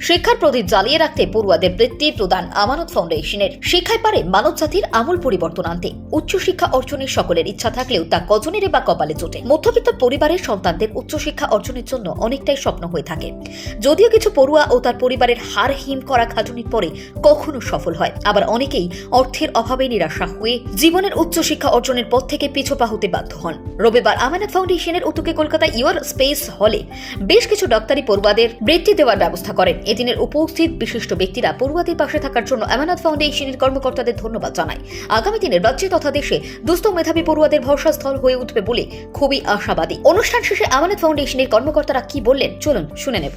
শিক্ষার প্রদীপ জ্বালিয়ে রাখতে পড়ুয়াদের বৃত্তি প্রদান আমানত ফাউন্ডেশনের। শিক্ষায় পারে মানব জাতির আমূল পরিবর্তন আনতে। উচ্চশিক্ষা অর্জনের সকলের ইচ্ছা থাকলেও তা কজনের বা কপালে জোটে। মধ্যবিত্ত পরিবারের সন্তানদের উচ্চশিক্ষা অর্জনের জন্য অনেকটাই স্বপ্ন হয়ে থাকে। যদিও কিছু পড়ুয়া ও তার পরিবারের হার হিম করা খাটুনির পরে কখনো সফল হয়। আবার অনেকেই অর্থের অভাবে নিরাশা হয়ে জীবনের উচ্চশিক্ষা অর্জনের পথ থেকে পিছপা হতে বাধ্য হন। রবিবার আমানত ফাউন্ডেশনের উদ্যোগে কলকাতা ইউর স্পেস হলে বেশ কিছু ডাক্তারি পড়ুয়াদের বৃত্তি দেওয়ার ব্যবস্থা করেন। এদিনের উপস্থিত বিশিষ্ট ব্যক্তিরা পড়ুয়াদের পাশে থাকার জন্য আমানত ফাউন্ডেশনের কর্মকর্তাদের ধন্যবাদ জানায়। আগামী দিনে রাজ্যে তথা দেশে দুস্থ মেধাবী পড়ুয়াদের ভরসাস্থল হয়ে উঠবে বলে খুবই আশাবাদী। অনুষ্ঠান শেষে আমানত ফাউন্ডেশনের কর্মকর্তারা কি বললেন, চলুন শুনে নেব।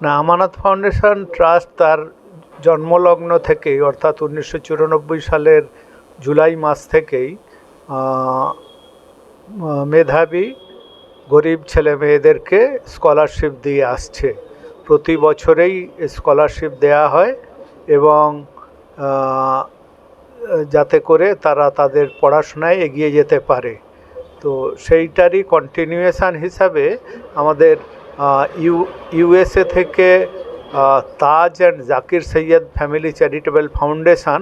না, আমানত ফাউন্ডেশন ট্রাস্ট তার জন্মলগ্ন থেকেই, অর্থাৎ উনিশশো চুরানব্বই সালের জুলাই মাস থেকেই মেধাবী গরিব ছেলে মেয়েদেরকে স্কলারশিপ দিয়ে আসছে। প্রতি বছরেই স্কলারশিপ দেয়া হয় এবং যাতে করে তারা তাদের পড়াশোনায় এগিয়ে যেতে পারে। তো সেইটারই কন্টিনিউয়েশান হিসাবে আমাদের ইউ ইউএসএ থেকে Taj and Zakir Syed family charitable foundation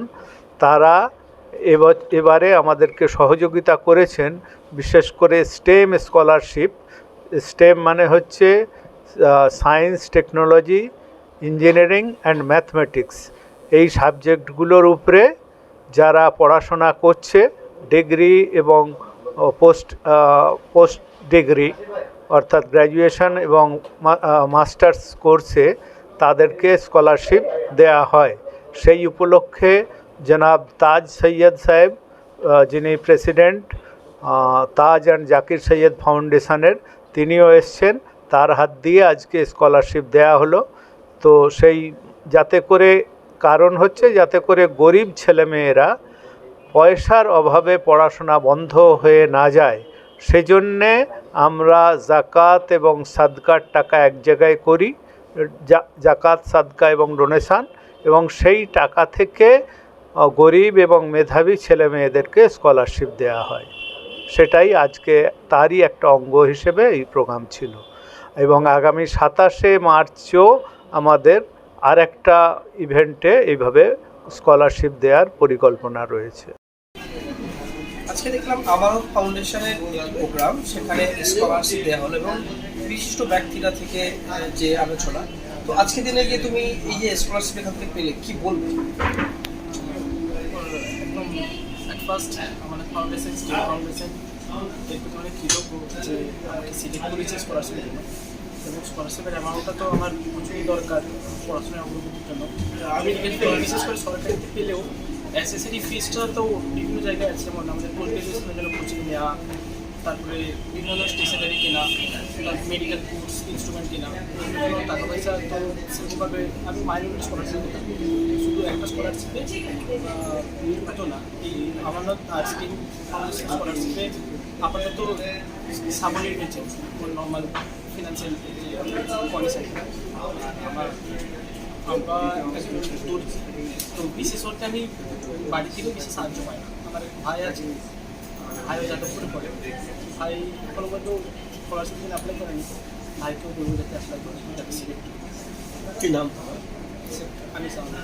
তারা এবার আমাদেরকে সহযোগিতা করেছেন, বিশেষ করে স্টেম স্কলারশিপ স্টেম মানে হচ্ছে science technology engineering and mathematics এই সাবজেক্টগুলোর উপরে যারা পড়াশোনা করছে ডিগ্রি এবং পোস্ট পোস্ট ডিগ্রি অর্থাৎ গ্র্যাজুয়েশন এবং মাস্টার্স কোর্সে তাদেরকে স্কলারশিপ দেয়া হয়। সেই উপলক্ষে জনাব তাজ সৈয়দ সাহেব যিনি প্রেসিডেন্ট তাজ অ্যান্ড জাকির সৈয়দ ফাউন্ডেশনের তিনিও এসছেন। তার হাত দিয়ে আজকে স্কলারশিপ দেয়া হলো। তো সেই যাতে করে কারণ হচ্ছে, যাতে করে গরিব ছেলেমেয়েরা পয়সার অভাবে পড়াশোনা বন্ধ হয়ে না যায়, সেজন্যে আমরা জাকাত এবং সাদকার টাকা এক জায়গায় করি জাকাত, সাদকা এবং ডোনেশান, এবং সেই টাকা থেকে গরিব এবং মেধাবী ছেলে মেয়েদেরকে স্কলারশিপ দেওয়া হয়। সেটাই আজকে তারই একটা অঙ্গ হিসেবে এই প্রোগ্রাম ছিল। এবং আগামী সাতাশে মার্চও আমাদের আর একটা ইভেন্টে এইভাবে স্কলারশিপ দেওয়ার পরিকল্পনা রয়েছে। আজকে দেখলাম আমারও ফাউন্ডেশনের প্রোগ্রাম সেখানে স্কলারশিপ দেওয়া হলো এবং বিশিষ্ট ব্যক্তিরা থেকে যে আলোচনা। তো আজকে দিনে গিয়ে তুমি এই যে স্কলারশিপ এখান থেকে পেলে কি বলবে? একদম ফার্স্ট আমাদের ফাউন্ডেশন স্টেট ফাউন্ডেশন এর প্রতি অনেক কৃতজ্ঞ যে আমাকে সিলেক্ট স্কলারশিপের এবং স্কলারশিপের অ্যামাউন্টটা তো আমার প্রচুরই দরকার পড়াশোনায় অগ্রগতির জন্য আমি বিশেষ করে সরকারিতে পেলেও অ্যাসেসরি ফিসটা তো বিভিন্ন জায়গায় আছে যেমন আমাদের পোস্ট গ্রাজুয়েশনের জন্য কোচিং নেওয়া তারপরে বিভিন্ন স্টেশনারি কেনা মেডিকেল কোর্স ইনস্ট্রুমেন্ট কেনা টাকা পয়সা তো সেরকমভাবে আমি মাইনরিটি স্কলারশিপ শুধু একটা স্কলারশিপে নির্মিত না এই আমানত আর স্কিম স্কলারশিপে আপাতত সাবলীর বেঁচে নর্মাল ফিনান্সিয়াল কন্ডিশন আমার আমরা তো বিশেষ অর্থে আমি বাড়ি থেকেও বেশি সাহায্য পাই না। আমার ভাই আছে ভাইও যাদবপুরে পড়ে। ভাই এখনও পর্যন্ত স্কলারশিপ জন্য অ্যাপ্লাই করেনি। ভাইকেও বলব যাতে অ্যাপ্লাই করে যাতে সিলেক্ট কি নাম? আমি সামনে।